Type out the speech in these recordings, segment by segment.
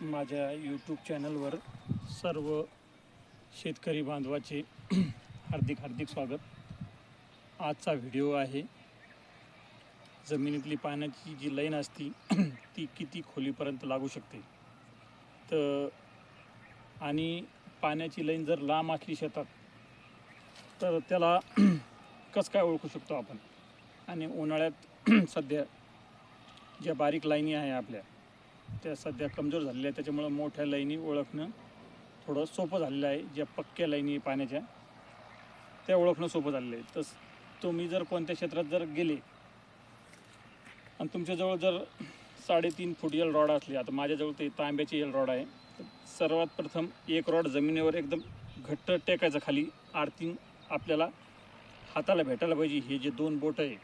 माझ्या यूट्यूब चॅनलवर सर्व शेतकरी बांधवाचे हार्दिक हार्दिक स्वागत. आजचा व्हिडिओ आहे जमिनीतली पाण्याची जी लाईन असती ती किती खोलीपर्यंत लागू शकते? तर आणि पाण्याची लाईन जर लांब असली शेतात तर त्याला कसं काय ओळखू शकतो आपण? आणि उन्हाळ्यात सध्या ज्या बारीक लाईनी आहे आपल्या त्या सध्या कमजोर झालेल्या आहेत. त्याच्यामुळं मोठ्या लाईनी ओळखणं थोडं सोपं झालेलं आहे. ज्या पक्क्या लाईनी पाण्याच्या त्या ओळखणं सोपं झालेलं आहे. तस तुम्ही जर कोणत्या क्षेत्रात जर गेले आणि तुमच्याजवळ जर साडेतीन फूट यल रॉड असली आता माझ्याजवळ ते तांब्याची यल रॉड आहे तर सर्वात प्रथम एक रॉड जमिनीवर एकदम घट्ट टेकायचं खाली. आर्थिंग आपल्याला हाताला भेटायला पाहिजे. हे जे दोन बोट आहे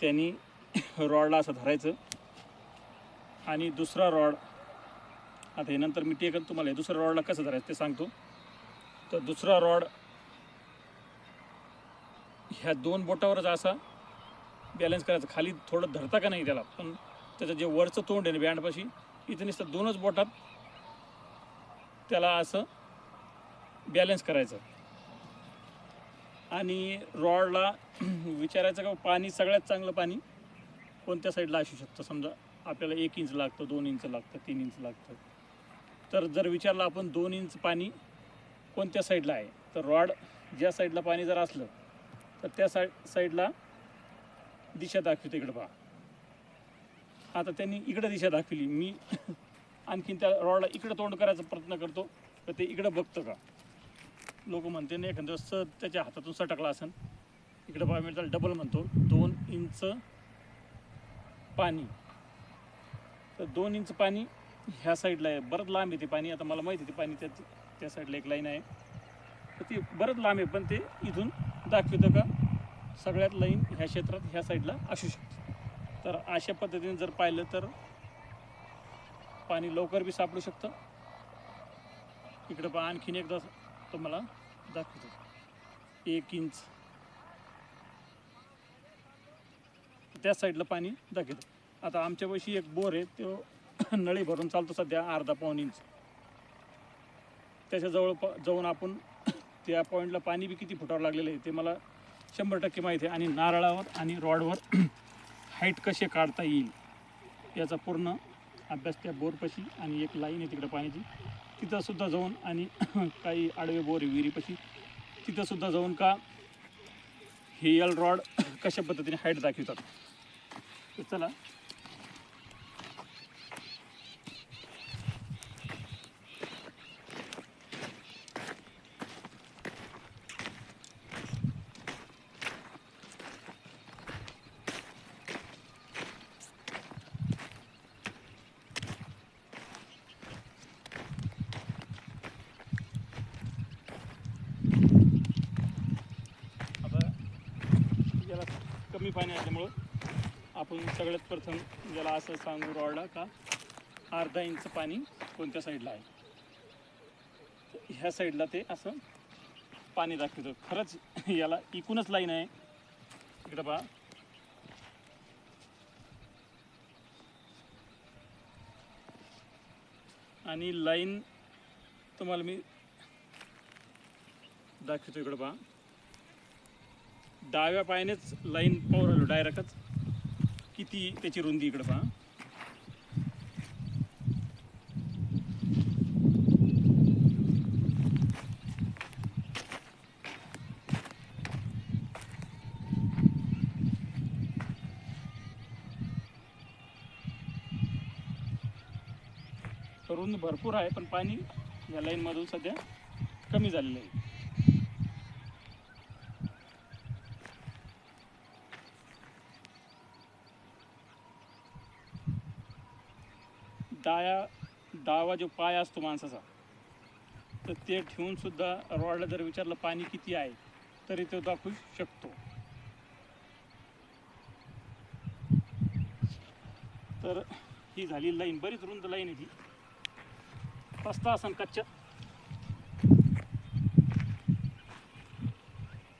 त्यांनी रॉडला असं धरायचं. आणि दुसरा रॉड. आता हे नंतर मी टेकन तुम्हाला दुसऱ्या रॉडला कसं धरायचं ते सांगतो. तर दुसरा रॉड ह्या दोन बोटावरच असा बॅलन्स करायचं. खाली थोडं धरता का नाही त्याला पण त्याचं जे वरचं तोंड आहे ना बँडपाशी इथे नुसतं दोनच बोटात त्याला असं बॅलन्स करायचं. आणि रॉडला विचारायचं का पाणी सगळ्यात चांगलं पाणी कोणत्या साईडला असू शकतं? समजा आपल्याला एक इंच लागतं दोन इंच लागतं तीन इंच लागतं. तर जर विचारलं आपण दोन इंच पाणी कोणत्या साईडला आहे? तर रॉड ज्या साईडला पाणी जर असलं तर त्या साईड साईडला दिशा दाखवते इकडं पहा. आता त्यांनी इकडं दिशा दाखवली. मी आणखीन त्या रॉडला इकडं तोंड करायचा प्रयत्न करतो तर ते इकडं बघतं का? लोक म्हणते ना एखाद्या स त्याच्या हातातून सटकला असेल इकडं पहा मी त्याला डबल म्हणतो. दोन इंच पाणी. तर दोन इंच पाणी ह्या साईडला आहे. बरंच लांब आहे ते पाणी. आता मला माहिती आहे ते पाणी त्या त्या साईडला एक लाईन आहे. तर ते बरंच लांब आहे पण ते इथून दाखवतं का सगळ्यात लाईन ह्या क्षेत्रात ह्या साईडला असू शकते. तर अशा पद्धतीने जर पाहिलं तर पाणी लवकर बी सापडू शकतं. इकडं पण आणखीन एकदा तुम्हाला दाखवतो. एक इंच. त्या साईडला पाणी दाखवतं. आता आमच्यापाशी एक बोर आहे तो नळी भरून चालतो सध्या अर्धा पाऊन इंच. त्याच्याजवळ प जाऊन आपण त्या पॉईंटला पाणी बी किती फुटावं लागलेलं आहे ते मला शंभर टक्के माहिती आहे. आणि नारळावर आणि रॉडवर हाईट कसे काढता येईल याचा पूर्ण अभ्यास त्या बोरपाशी आणि एक लाईन आहे तिकडं पाण्याची. तिथंसुद्धा जाऊन आणि काही आडवे बोर आहे विहिरीपाशी तिथंसुद्धा जाऊन का हे यल रॉड कशा पद्धतीने हाईट दाखवतात. तर चला आता याला कमी पाणी असल्यामुळं आपण सगळ्यात प्रथम ज्याला असं सांगू रॉडला का अर्धा इंच पाणी कोणत्या साईडला आहे? ह्या साईडला ते असं पाणी दाखवतं. खरंच याला इकूनच लाईन आहे. इकडं पहा. आणि लाईन तुम्हाला मी दाखवतो इकडं पहा. डाव्या पायानेच लाईन पाहू राहिलो डायरेक्टच किती त्याची रुंदी इकडं पहा. रुंद भरपूर आहे पण पाणी या लाईनमधून सध्या कमी झालेलं आहे. डाया डावा जो पाय असतो माणसाचा तर ते ठेवूनसुद्धा रॉडला जर विचारलं पाणी किती आहे तरी तो दाखवू शकतो. तर ही झाली लाईन बरीच रुंद लाईन आहे ती रस्ता असन कच्च्या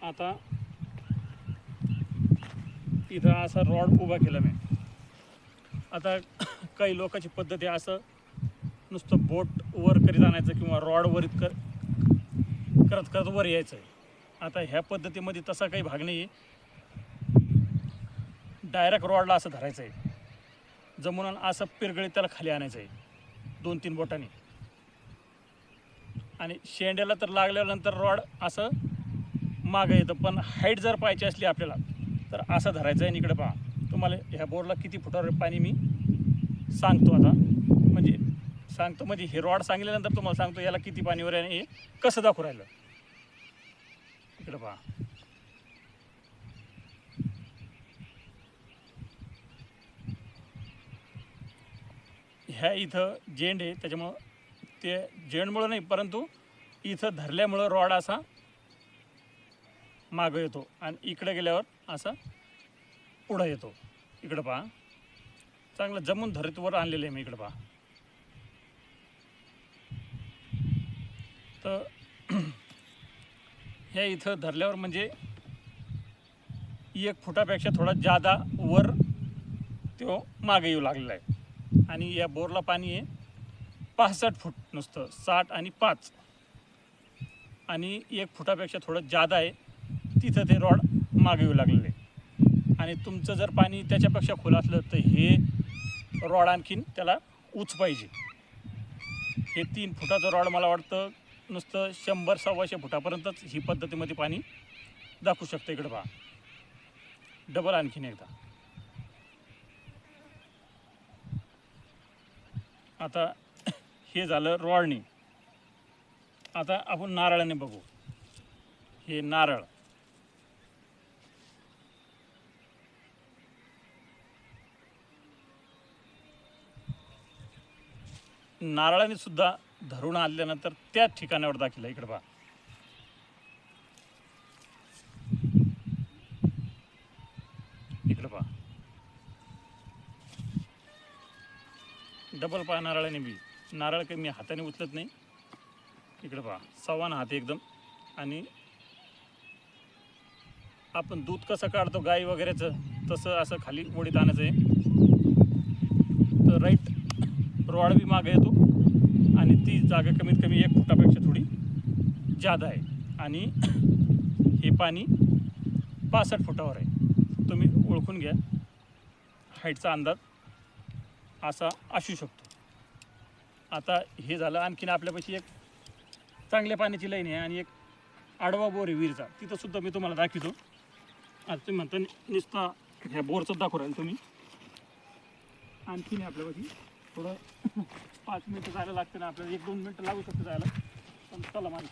आता इथं असा रॉड उभा केला मी. आता काही लोकांची पद्धत आहे असं. नुसतं बोट वर करीत आणायचं किंवा रॉड वरीत कर करत करत वर यायचं आहे आता ह्या पद्धतीमध्ये तसा काही भाग नाही आहे डायरेक्ट रॉडला असं धरायचं आहे जमून असं पिरगळीत त्याला खाली आणायचं आहे दोन तीन बोटांनी. आणि शेंड्याला तर लागल्यानंतर रॉड असं मागं येतं पण हाईट जर पाहिजे असली आपल्याला तर असं धरायचं आहे इकडे पहा. तुम्हाला ह्या बोरला किती फुटावर पाणी मी सांगतो आता. म्हणजे सांगतो म्हणजे हे रॉड सांगितल्यानंतर तुम्हाला सांगतो याला किती पाणीवर आहे आणि हे कसं दाखवू राहिलं. इकडं पहा. ह्या इथं जेंड आहे त्याच्यामुळं ते जेंडमुळं नाही परंतु इथं धरल्यामुळं रॉड असा मागं येतो आणि इकडं गेल्यावर असा पुढं येतो. इकडं पहा. चांगलं जमून धरीत वर आणलेलं आहे मी इकडं पहा. तर हे इथं धरल्यावर म्हणजे एक फुटापेक्षा थोडा जादा वर तो मागे येऊ लागलेला आहे. आणि या बोरला पाणी आहे पासष्ट फूट नुसतं साठ आणि पाच. आणि एक फुटापेक्षा थोडं जादा आहे तिथं ते रॉड मागे येऊ लागलेलं आहे. आणि तुमचं जर पाणी त्याच्यापेक्षा खोल असलं तर हे रॉड आणखीन त्याला उच पाहिजे. हे तीन फुटाचं रॉड मला वाटतं नुसतं शंभर सव्वाशे फुटापर्यंतच ही पद्धतीमध्ये पाणी दाखवू शकतं इकडं पहा. डबल आणखीन एकदा. आता हे झालं रॉडनी. आता आपण नारळाने बघू. हे नारळ. नारळाने सुद्धा धरून आणल्यानंतर त्याच ठिकाणावर दाखिला इकडे पहा. इकडे पहा. डबल पहा नारळाने बी. नारळ काही मी हाताने उचलत नाही. इकडे पहा. सवान हात एकदम. आणि आपण दूध कसं काढतो गाई वगैरेचं तसं असं खाली ओढीत आणायचं आहे. तर राईट रॉड बी मागे येतो. आणि ती जागा कमीत कमी एक फुटापेक्षा थोडी जादा आहे. आणि हे पाणी पासष्ट फुटावर आहे. तुम्ही ओळखून घ्या. हाईटचा अंदाज असा असू शकतो. आता हे झालं आणखीन आपल्यापाशी एक चांगल्या पाण्याची लाईन आहे आणि एक आडवा बोर आहे विहीरचा. तिथंसुद्धा मी तुम्हाला दाखवतो. आता तुम्ही म्हणता नुसता ह्या बोरचं दाखवू राहील तुम्ही. आणखीन आहे आपल्यापाशी थोडं पाच मिनटं जायला लागते ना आपल्याला एक दोन मिनटं लागू शकतं जायला. पण चला माझ्या